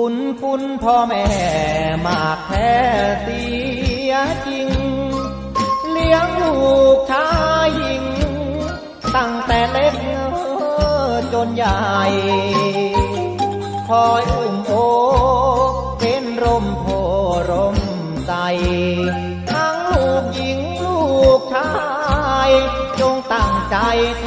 บุญคุณพ่อแม่มากแท้ตี๋จริง เลี้ยงลูกชายหญิง ตั้งแต่เล็กจนใหญ่ คอยอุ้มโอเป็นร่มโพร่มใสทั้งลูกหญิงลูกชาย จงตั้งใจแ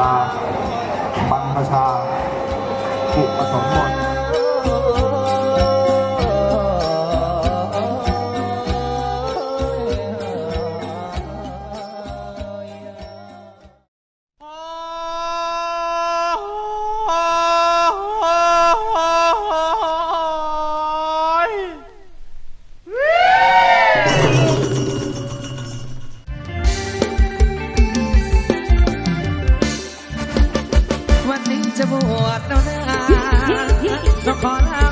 ลาบรรพชาผูกผสมหมด บวชแล้วนะต้องขอลา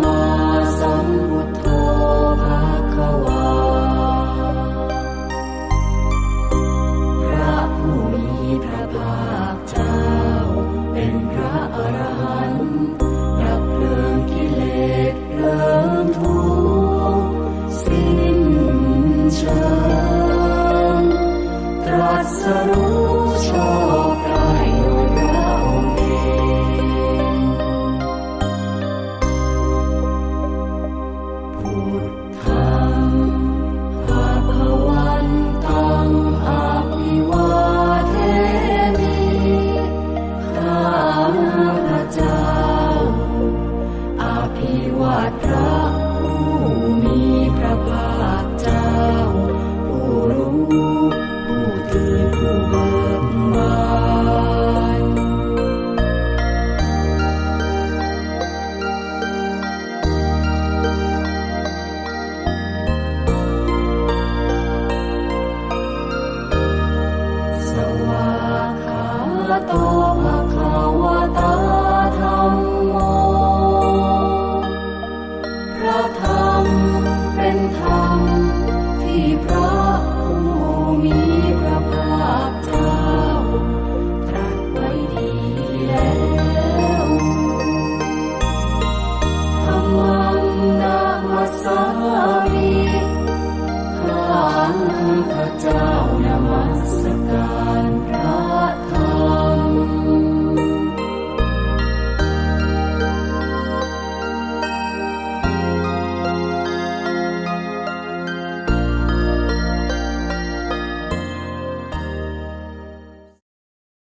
mơ sống ธรรมเป็นธรรมที่พราะ